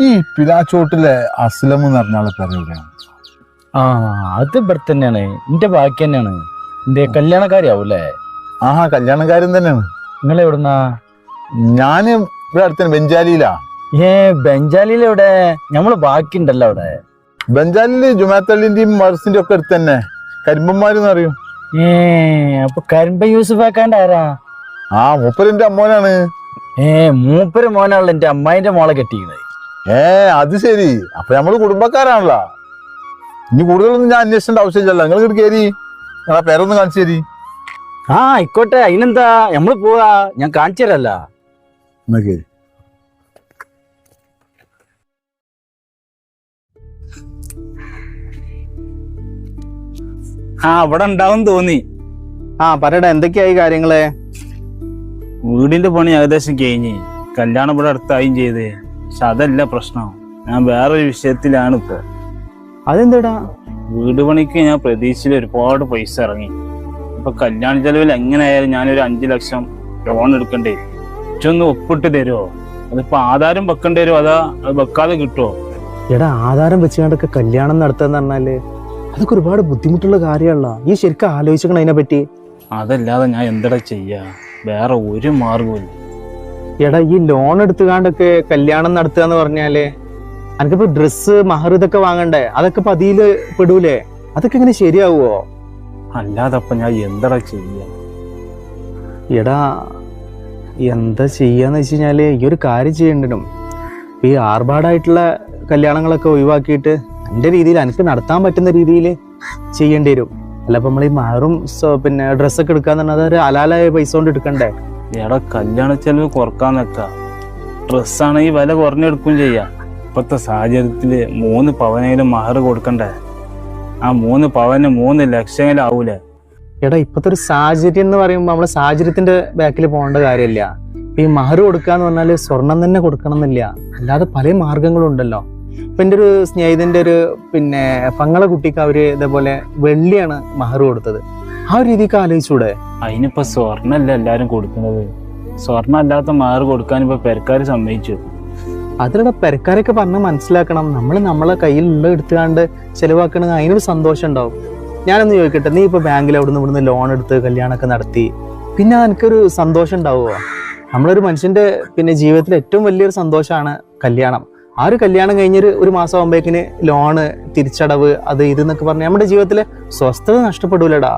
ഈ പിലാച്ചോട്ടിലെ അസ്ലം എന്ന് പറഞ്ഞ ആളെ പറയുകയാണ് ആ അത് ഇവിടെ തന്നെയാണ്. എന്റെ ബാക്കി തന്നെയാണ്. എന്റെ കല്യാണക്കാരിയാവൂല്ലേ? ആ കല്യാണക്കാരൻ തന്നെയാണ്. നിങ്ങൾ എവിടുന്നാ? ഞാൻ ഇവിടെ അടുത്ത ബെഞ്ചാലിയിലാ. ഏ ബെഞ്ചാലിയിൽ എവിടെ നമ്മൾ ബാക്കി ഉണ്ടല്ലോ അവിടെ. ബെഞ്ചാലിൽ ജുമാത്തള്ളിന്റെയും മർസിന്റെ ഒക്കെ അടുത്ത് തന്നെ. കരിമ്പന്മാരെന്ന് അറിയും ഏ അപ്പൊ കരിമ്പ യൂസുഫ് ആക്കാണ്ട് ആരാ? ആ മൂപ്പരിന്റെ അമ്മോനാണ്. ഏ മൂപ്പര് മോനാണല്ലോ എന്റെ അമ്മായിന്റെ മോളെ കെട്ടിക്കണത് ഏ അത് ശരി. അപ്പൊ നമ്മൾ കുടുംബക്കാരാണല്ലോ. ഇനി കൂടുതലൊന്നും ഞാൻ അന്വേഷിക്കേണ്ട ആവശ്യമില്ലല്ലോ. നിങ്ങൾ ഇങ്ങോട്ട് കയറി നിങ്ങളെ പേരൊന്ന് കാണിച്ചു തരി. ആ ആയിക്കോട്ടെ. അതിനെന്താ? നമ്മൾ പോവാ. ഞാൻ കാണിച്ചു തരല്ല. എന്നാ കയറി ആ അവിടെ ഉണ്ടാവും തോന്നി. ആ പറയടാ എന്തൊക്കെയായി കാര്യങ്ങൾ? വീടിന്റെ പണി ഏകദേശം കഴിഞ്ഞ് കല്യാണം ഇവിടെ അടുത്തായും ചെയ്ത്. പക്ഷെ അതല്ല പ്രശ്നം. ഞാൻ വേറൊരു വിഷയത്തിലാണ് ഇപ്പൊ. അതെന്താടാ? വീട് പണിക്ക് ഞാൻ പ്രതീക്ഷയിൽ ഒരുപാട് പൈസ ഇറങ്ങി. ഇപ്പൊ കല്യാണ ചെലവിൽ എങ്ങനെയായാലും ഞാനൊരു അഞ്ചു ലക്ഷം ലോൺ എടുക്കണ്ടേ ഇച്ചൊന്ന് ഒപ്പിട്ട് തരുമോ അതിപ്പോ ആധാരം വെക്കേണ്ടി വരുമോ അതാ അത് വെക്കാതെ കിട്ടുമോ എടാ ആധാരം വെച്ചുകൊണ്ടൊക്കെ കല്യാണം നടത്തുക പറഞ്ഞാൽ അതൊക്കെ ഒരുപാട് ബുദ്ധിമുട്ടുള്ള കാര്യമല്ല ഈ ശരിക്കും ആലോചിക്കണം അതിനെ പറ്റി അതല്ലാതെ ഞാൻ എന്താ ചെയ്യാ? വേറെ ഒരു മാർഗവും എടാ ഈ ലോൺ എടുത്തുകാണ്ടൊക്കെ കല്യാണം നടത്തുക എന്ന് പറഞ്ഞാൽ എനിക്കിപ്പോ ഡ്രസ്സ് മഹർ ഇതൊക്കെ വാങ്ങണ്ടേ? അതൊക്കെ ഇപ്പൊ അതിൽ പെടൂലേ? അതൊക്കെ ഇങ്ങനെ ശരിയാവുമോ അല്ലാതപ്പ ഞാൻ എന്താ ചെയ്യാ? എടാ എന്താ ചെയ്യാന്ന് വെച്ച് കഴിഞ്ഞാൽ ഈ ഒരു കാര്യം ചെയ്യണ്ടനും. ഈ ആർഭാടായിട്ടുള്ള കല്യാണങ്ങളൊക്കെ ഒഴിവാക്കിയിട്ട് എന്റെ രീതിയിൽ എനിക്ക് നടത്താൻ പറ്റുന്ന രീതിയിൽ ചെയ്യേണ്ടി വരും. അല്ല ഇപ്പൊ നമ്മൾ ഈ മഹറും പിന്നെ ഡ്രസ്സൊക്കെ എടുക്കാന്ന് പറഞ്ഞാൽ അതൊരു അലാലായ പൈസ കൊണ്ട് എടുക്കണ്ടേ? എടാ കല്യാണ ചെലവ് കുറയ്ക്കാൻ നിക്ക. ഡ്രസ്സാണെങ്കിൽ വില കുറഞ്ഞെടുക്കും ചെയ്യാം. ഇപ്പത്തെ സാഹചര്യത്തിൽ മൂന്ന് പവനേലും മഹർ കൊടുക്കണ്ടേ? ആ മൂന്ന് പവന് മൂന്ന് ലക്ഷമെങ്കിലും ആവൂലേ എടാ ഇപ്പോഴത്തെ ഒരു സാഹചര്യം എന്ന് പറയുമ്പോൾ നമ്മളെ സാഹചര്യത്തിന്റെ ബാക്കിൽ പോകേണ്ട കാര്യമില്ല. ഈ മഹർ കൊടുക്കാന്ന് പറഞ്ഞാൽ സ്വർണം തന്നെ കൊടുക്കണം എന്നില്ല അല്ലാതെ പല മാർഗങ്ങളുണ്ടല്ലോ. ഇപ്പൊ എന്റെ ഒരു സ്നേഹിതന്റെ ഒരു പിന്നെ പങ്ങളെ കുട്ടിക്ക് അവർ ഇതേപോലെ വെള്ളിയാണ് മഹർ കൊടുത്തത്. ആ ഒരു രീതിക്ക് ആലോചിച്ചൂടെ? അതിനിപ്പോ സ്വർണല്ല എല്ലാരും കൊടുക്കുന്നത്? സ്വർണ അല്ലാത്ത മഹർ കൊടുക്കാൻ ഇപ്പൊ പെരക്കാര് സമ്മതിച്ചു. അതിലൂടെ പെരക്കാരൊക്കെ പറഞ്ഞ് മനസ്സിലാക്കണം. നമ്മൾ നമ്മളെ കയ്യിലുള്ള എടുത്തുകൊണ്ട് ചെലവാക്കണത് അതിനൊരു സന്തോഷം ഉണ്ടാവും. ഞാനൊന്ന് ചോദിക്കട്ടെ നീ ഇപ്പൊ ബാങ്കിൽ അവിടുന്ന് ഇവിടുന്ന് ലോൺ എടുത്ത് കല്യാണമൊക്കെ നടത്തി പിന്നെ എനിക്കൊരു സന്തോഷം ഉണ്ടാവുമോ നമ്മളൊരു മനുഷ്യന്റെ പിന്നെ ജീവിതത്തിൽ ഏറ്റവും വലിയൊരു സന്തോഷമാണ് കല്യാണം. ആ ഒരു കല്യാണം കഴിഞ്ഞൊരു ഒരു മാസം ആകുമ്പോഴേക്കിന് ലോണ് തിരിച്ചടവ് അത് ഇതെന്നൊക്കെ പറഞ്ഞ് നമ്മുടെ ജീവിതത്തിലെ സ്വസ്ഥത നഷ്ടപ്പെടൂലടാ.